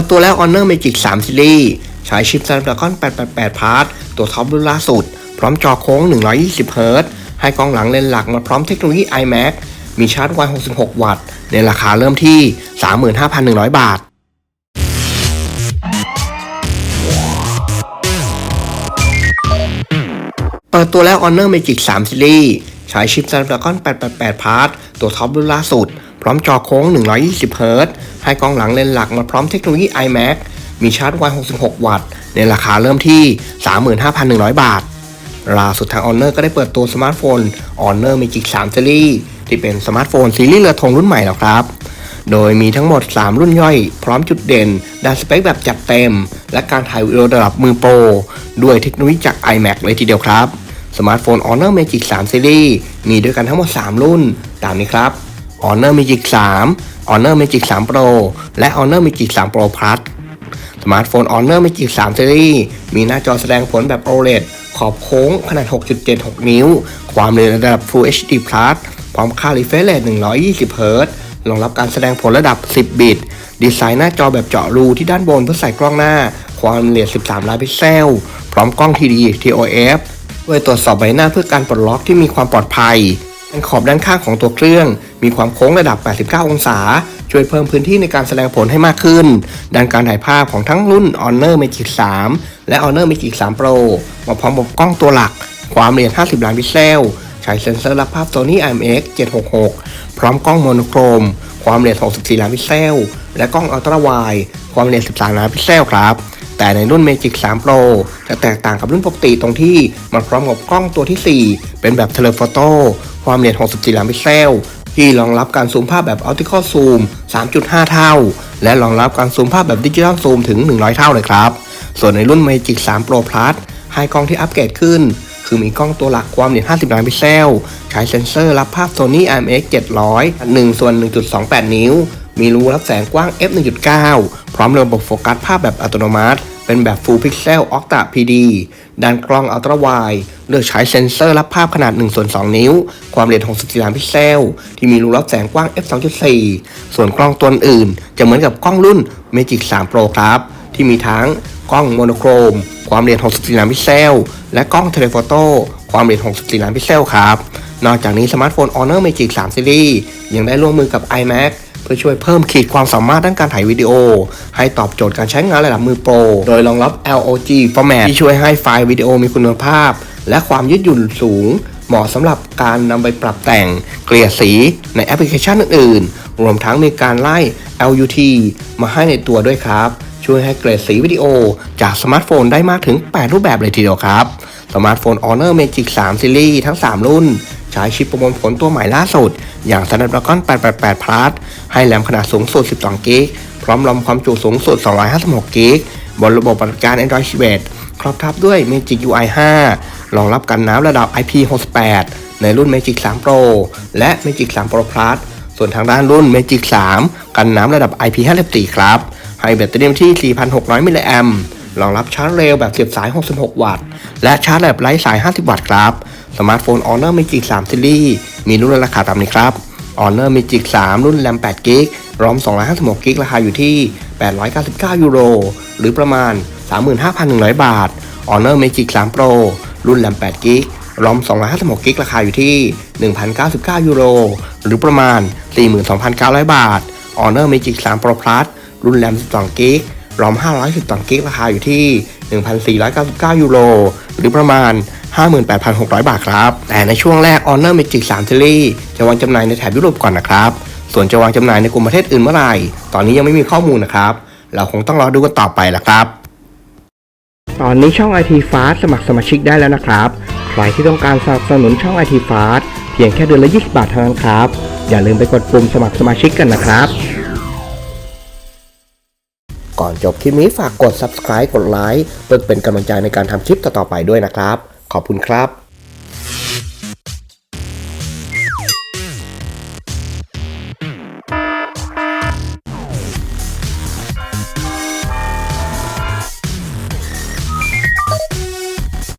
ิดตัวแล้ว Honor Magic 3 Series ใช้ชิป Snapdragon 888 Plus ตัวท็อปรุ่นล่าสุด พร้อมจอโค้ง 120 Hz ให้กล้องหลังเลนส์หลักมาพร้อมเทคโนโลยี iMac มีชาร์จไว 66 วัตต์ ในราคาเริ่มที่ 35,100 บาทเปิดตัวแล้ว Honor Magic 3 Series ใช้ชิป Snapdragon 888 Plus ตัวท็อปรุ่นล่าสุด พร้อมจอโค้ง 120 Hz ให้กล้องหลังเลนส์หลักมาพร้อมเทคโนโลยี iMac มีชาร์จไว 66 วัตต์ ในราคาเริ่มที่ 35,100 บาทล่าสุดทาง Honor ก็ได้เปิดตัวสมาร์ทโฟน Honor Magic 3 Series ที่เป็นสมาร์ทโฟนซีรีส์เรือธงรุ่นใหม่แล้วครับ โดยมีทั้งหมด 3 รุ่นย่อย พร้อมจุดเด่น ด้านสเปคแบบจัดเต็ม และการถ่ายวิดีโอระดับมือโปร ด้วยเทคโนโลยีจาก iMac เลยทีเดียวครับ สมาร์ทโฟน Honor Magic 3 Series มีด้วยกันทั้งหมด 3 รุ่น ตามนี้ครับ Honor Magic 3 Honor Magic 3 Pro และ Honor Magic 3 Pro Plus สมาร์ทโฟน Honor Magic 3 Series มีหน้าจอแสดงผลแบบ OLED ขอบโค้งขนาด 6.76 นิ้ว ความเร็วระดับ Full HD Plus พร้อมค่า refresh rate 120 Hz รองรับการแสดงผลระดับ 10 บิต ดีไซน์หน้าจอแบบเจาะรูที่ด้านบนเพื่อใส่กล้องหน้า ความละเอียด 13 ล้านพิกเซล พร้อมกล้อง TD TOF ด้วยตรวจสอบใบหน้าเพื่อการปลดล็อกที่มีความปลอดภัยด้านขอบด้านข้างของตัวเครื่อง มีความโค้งระดับ 89 องศา ช่วยเพิ่มพื้นที่ในการแสดงผลให้มากขึ้น ด้านการถ่ายภาพของทั้งรุ่น Honor Magic 3 และ Honor Magic 3 Pro มาพร้อมกับกล้องตัวหลัก ความละเอียด50 ล้านพิกเซล ใช้เซ็นเซอร์รับภาพ Sony IMX 766 พร้อมกล้องโมโนโครม ความละเอียด64 ล้านพิกเซล และกล้องอัลตร้าไวด์ความละเอียด13 ล้านพิกเซลครับแต่ในรุ่น Magic 3 Pro จะแตกต่างกับรุ่นปกติตรงที่มันพร้อมกับกล้องตัวที่ 4 เป็นแบบเทเลโฟโต้ความละเอียด64 ล้านพิกเซล ที่รองรับการซูมภาพแบบ Optical Zoom 3.5 เท่า และรองรับการซูมภาพแบบดิจิทัลซูมถึง 100 เท่าเลยครับ ส่วนในรุ่น Magic 3 Pro Plus ให้กล้องที่อัปเกรดขึ้น คือมีกล้องตัวหลักความละเอียด50 ล้านพิกเซล ใช้เซ็นเซอร์รับภาพ Sony IMX 700 1ส่วน 1.28 นิ้ว มีรูรับแสงกว้าง f 1.9 พร้อมระบบโฟกัสภาพแบบอัตโนมัติ เป็นแบบ Full Pixel Octa PD ด้านกล้องอัลตร้าไวเลือกใช้เซ็นเซอร์รับภาพขนาด 1 ส่วน 2 นิ้ว ความละเอียด 64ล้านพิกเซล ที่มีรูรับแสงกว้าง f 2.4 ส่วนกล้องตัวอื่น จะเหมือนกับกล้องรุ่น Magic 3 Pro ครับ ที่มีทั้งกล้องโมโนโครม ความละเอียด 64ล้านพิกเซล และกล้องเทเลโฟโต้ความละเอียด 64ล้านพิกเซลครับ นอกจากนี้สมาร์ทโฟน Honor Magic 3 Series ยังได้ร่วมมือกับ iMac พื่อช่วยเพิ่มขีดความสามารถด้านการถ่ายวิดีโอ ให้ตอบโจทย์การใช้งานระดับมือโปร โดยรองรับ LOG format ที่ช่วยให้ไฟล์วิดีโอมีคุณภาพ และความยืดหยุ่นสูง เหมาะสำหรับการนำไปปรับแต่ง เกลี่ยสีในแอปพลิเคชันอื่นๆ รวมทั้งมีการไล่ LUT มาให้ในตัวด้วยครับ ช่วยให้เกรดสีวิดีโอจากสมาร์ทโฟนได้มากถึง 8 รูปแบบเลยทีเดียวครับสมาร์ทโฟน Honor Magic 3 Series ทั้ง 3 รุ่น ใช้ชิปประมวลผลตัวใหม่ล่าสุด อย่าง Snapdragon 888 Plus ให้แรมขนาดสูงสุด 12 g b พร้อมรอมความจุสูงสุด 256 g b บนระบบปฏิบัติการ Android 11 ครอบทับด้วย Magic UI 5 รองรับกันน้ำระดับ IP68 ในรุ่น Magic 3 Pro และ Magic 3 Pro Plus ส่วนทางด้านรุ่น Magic 3 กันน้ำระดับ IP54 ครับ ให้แบตเตอรี่ที่ 4,600 มิลลิแอมป์รองรับชาร์จเร็วแบบเสียบสาย 66 วัตต์ และชาร์จแบบไร้สาย 50 วัตต์ครับ สมาร์ทโฟน Honor Magic 3 Series มีรุ่นราคาตามนี้ครับ Honor Magic 3 รุ่นแรม8 g b รอม256 g b ราคาอยู่ที่ 899 ยูโร หรือประมาณ 35,100 บาท Honor Magic 3 Pro รุ่นแรม8 g b รอม256 g b ราคาอยู่ที่ 1,099 ยูโร หรือประมาณ 42,900 บาท Honor Magic 3 Pro Plus รุ่นแรม12 g b รอม512 g b ราคาอยู่ที่ 1,499 ยูโร หรือประมาณ 58,600 บาทครับ แต่ในช่วงแรก Honor Magic 3 Series จะวางจำหน่ายในแถบยุโรปก่อนนะครับ ส่วนจะวางจำหน่ายในกลุ่มประเทศอื่นเมื่อไหร่ตอนนี้ยังไม่มีข้อมูลนะครับ เราคงต้องรอดูกันต่อไปละครับ ตอนนี้ช่อง IT Fast สมัครสมาชิกได้แล้วนะครับ ใครที่ต้องการสนับสนุนช่อง IT Fast เพียงแค่เดือนละ 20 บาทเท่านั้นครับ อย่าลืมไปกดปุ่มสมัครสมาชิกกันนะครับ ก่อนจบคลิปนี้ฝากกด subscribe กดไลค์เพื่อเป็นกำลังใจในการทำคลิปต่อๆไปด้วยนะครับ ขอบคุณครับ